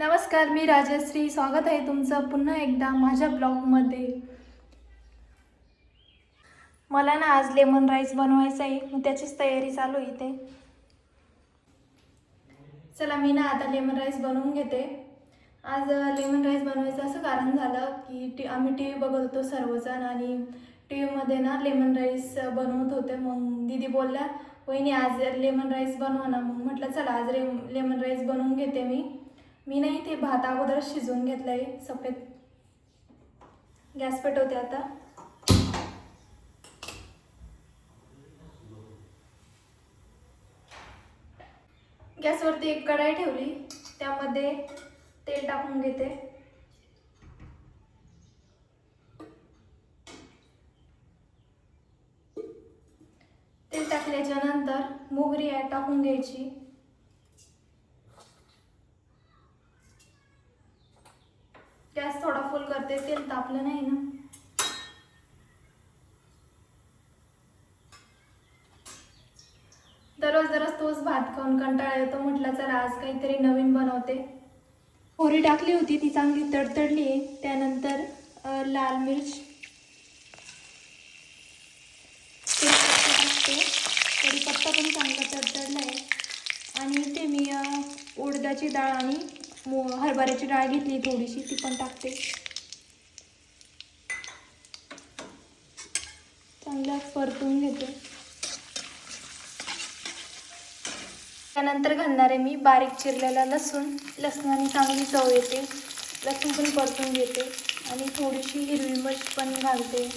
नमस्कार मी राजश्री. स्वागत आहे तुमचं पुन्हा एकदा माझ्या ब्लॉगमध्ये. मला ना आज लेमन राईस बनवायचं आहे. मग त्याचीच तयारी चालू इथे. चला मी ना आता लेमन राईस बनवून घेते. आज लेमन राईस बनवायचं असं कारण झालं की टी आम्ही टी व्ही बघत होतो सर्वजण आणि टी व्हीमध्ये ना लेमन राईस बनवत होते. मग दीदी बोलल्या वहिनी आज लेमन राईस बनवा ना. मग म्हटलं चला आज रे लेमन राईस बनवून घेते मी. मी नाही ते भात अगोदर शिजवून घेतलं आहे सफेद गॅस पेटवते आता. गॅसवरती एक कढाई ठेवली त्यामध्ये तेल टाकून घेते. तेल टाकल्याच्या नंतर मोगरी टाकून घ्यायची. गॅस थोडा फुल करते तेल तापलं नाही ना. दररोज दररोज तोच भात खाऊन कंटाळा येतो म्हटलं चला आज काहीतरी नवीन बनवते. होरी टाकली होती ती चांगली तडतडली आहे. त्यानंतर लाल मिर्च. तरी पत्ता कढीपत्ता पण चांगला तडतडला आहे. आणि ते मी उडदाची डाळ आणि मो हरभऱ्याची डाळ घेतली थोडीशी ती पण टाकते. चांगलं परतून घेते. त्यानंतर घालणार आहे मी बारीक चिरलेला लसूण. लसणाने चांगली चव येते. लसूण पण परतून घेते. आणि थोडीशी हिरवी मिरच पण घालते.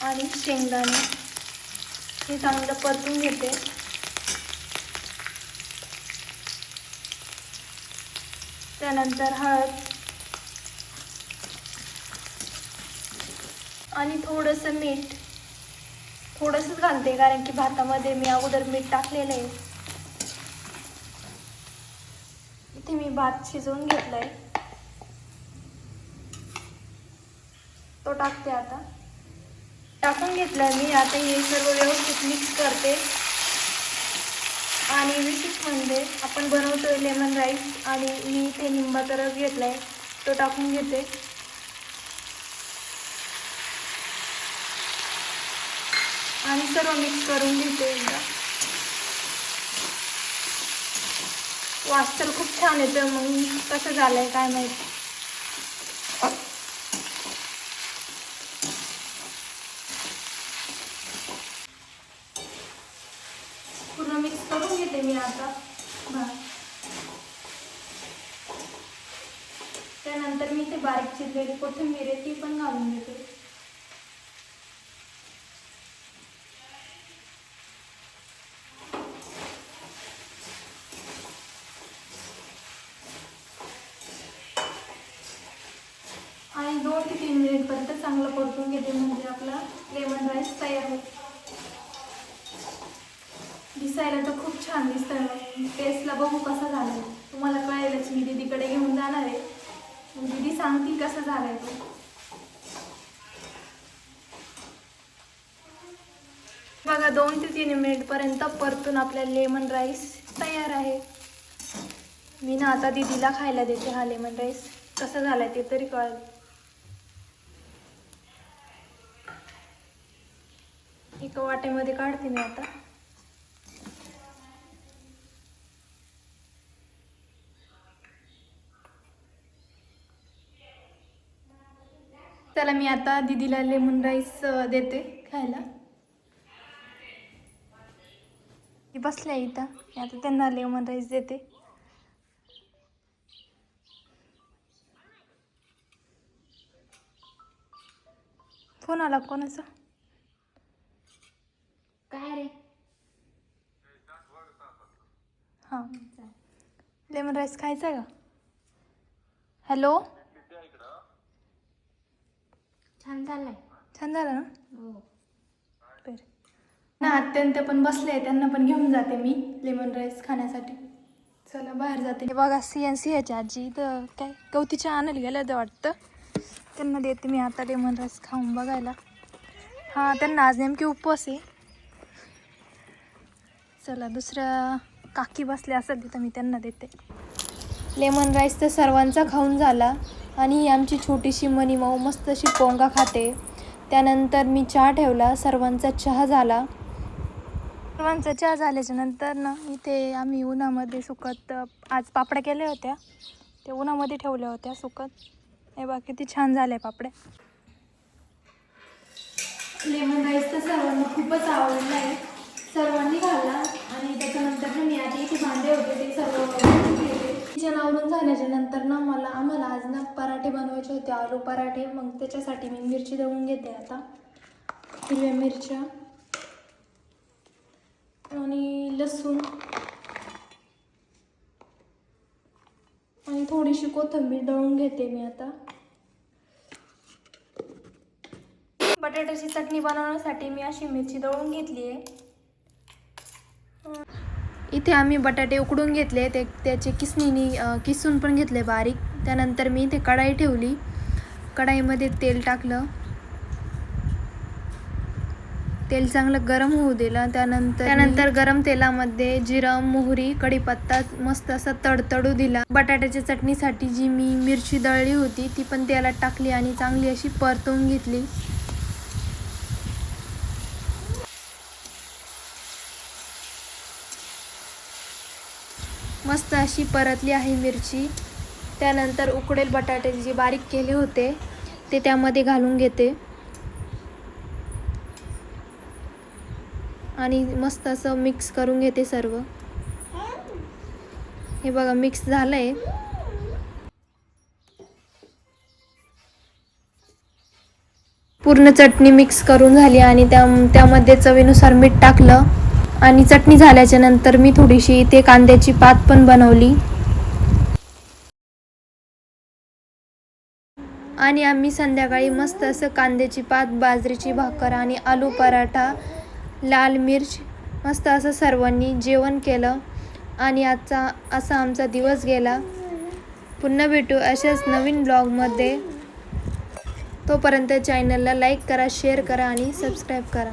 आणि शेंगदाणे. हे चांगलं परतून घेते. त्यानंतर हळद. आणि थोडंसं मीठ. थोडंसंच घालते कारण की भातामध्ये मी अगोदर मीठ टाकलेलं आहे. इथे मी भात शिजवून घेतलाय. तो टाकते आता. टाकून घेतलं मी. आता हे सर्व व्यवस्थित मिक्स करते. आणि विशेष म्हणजे आपण बनवतोय लेमन राईस आणि मी इथे लिंबाचा रस घेतलाय. तो टाकून घेते. आणि सर्व मिक्स करून घेते एकदा. वास तर खूप छान येतं मग कसं झालंय काय माहिती पूर्ण मिक्स करून घेते मी आता? त्यानंतर मी ते बारीक चिरलेली कोथिंबीर आहे ती पण घालून घेते आणि दोन ते तीन मिनिटपर्यंत चांगलं परतून घेते म्हणजे आपला लेमन राईस तयार होतो दिसायला तर खूप छान दिसतंय. टेस्टला बघू कसा झाला आहे तुम्हाला कळेलच मी दीदीकडे घेऊन जाणार आहे. मग दीदी सांगतील कसं झालाय ते. बघा दोन ते तीन मिनिटपर्यंत परतून आपला लेमन राईस तयार आहे. मी ना आता दीदीला खायला देते हा लेमन राईस कसा झालाय ते तरी कळेल. एका वाटेमध्ये काढते मी आता. चला मी आता दीदीला लेमन राईस देते खायला. ती बसल्या इथं. मी आता त्यांना लेमन राईस देते. फोन आला कोणाचा? काय रे? हां. लेमन राईस खायचा आहे का? हॅलो? छान झालाय. छान झालं ना? हो. बरं. ना अत्यंत पण बसले त्यांना पण घेऊन जाते मी लेमन राईस खाण्यासाठी. चला बाहेर जाते. हे बघा सी एन सी ह्याच्या आजी इथं काय गवतीच्या आणायला गेल्या होत्या वाटतं. त्यांना देते मी आता लेमन राईस खाऊन बघायला. हां त्यांना आज नेमके उपवास आहे. चला दुसऱ्या काकी बसल्या असेल तिथं मी त्यांना देते. लेमन राईस तर सर्वांचा खाऊन झाला. आणि ही आमची छोटीशी मनी माऊ मस्त अशी पोंगा खाते. त्यानंतर मी चहा ठेवला सर्वांचा चहा झाला. सर्वांचा चहा झाल्याच्यानंतर ना इथे आम्ही उन्हामध्ये सुकत आज पापड्या केल्या होत्या. ते उन्हामध्ये ठेवल्या होत्या सुकत. हे बा किती छान झाले पापड्या. लेमन राईस तर सर्वांना खूपच आवडला आहे. सर्वांनी खाल्ला. आणि त्याच्यानंतर मी आधी इथे भांडे होते ते सर्व किचन आवडून झाल्याच्यानंतर ना मला आम्हाला आज पराठे बनवायचे होते आलू पराठे. मग त्याच्यासाठी मी मिरची दळून घेते आता. हिरव्या मिरच्या आणि लसूण आणि थोडीशी कोथिंबीर दळून घेते मी आता. बटाट्याची चटणी बनवण्यासाठी मी अशी मिरची दळून घेतली आहे. इथे आम्ही बटाटे उकडून घेतले ते त्याचे किसणीनी किसून पण घेतले बारीक. त्यानंतर मी इथे कढाई ठेवली. कढाईमध्ये तेल टाकलं. तेल चांगलं गरम होऊ दिलं. त्यानंतर त्यानंतर गरम तेलामध्ये जिरं मोहरी कढीपत्ता मस्त असा तडतडू दिला. बटाट्याच्या चटणीसाठी जी मी मिरची दळली होती ती पण तेलात टाकली आणि चांगली अशी परतवून घेतली. मस्त अशी परतली आहे मिरची. त्यानंतर उकडेल बटाटे जे बारीक केले होते ते त्यामध्ये घालून घेते. आणि मस्त असं मिक्स करून घेते सर्व. हे बघा मिक्स झालं आहे पूर्ण चटणी मिक्स करून झाली आणि त्या त्यामध्ये चवीनुसार मीठ टाकलं. आणि चटणी झाल्याच्यानंतर मी थोडीशी इथे कांद्याची पात पण बनवली. आणि आम्ही संध्याकाळी मस्त असं कांद्याची पात बाजरीची भाकर आणि आलू पराठा लाल मिर्च मस्त असं सर्वांनी जेवण केलं. आणि आजचा असा आमचा दिवस गेला. पुन्हा भेटू अशाच नवीन ब्लॉगमध्ये. तोपर्यंत चॅनलला लाईक करा शेअर करा आणि सबस्क्राईब करा.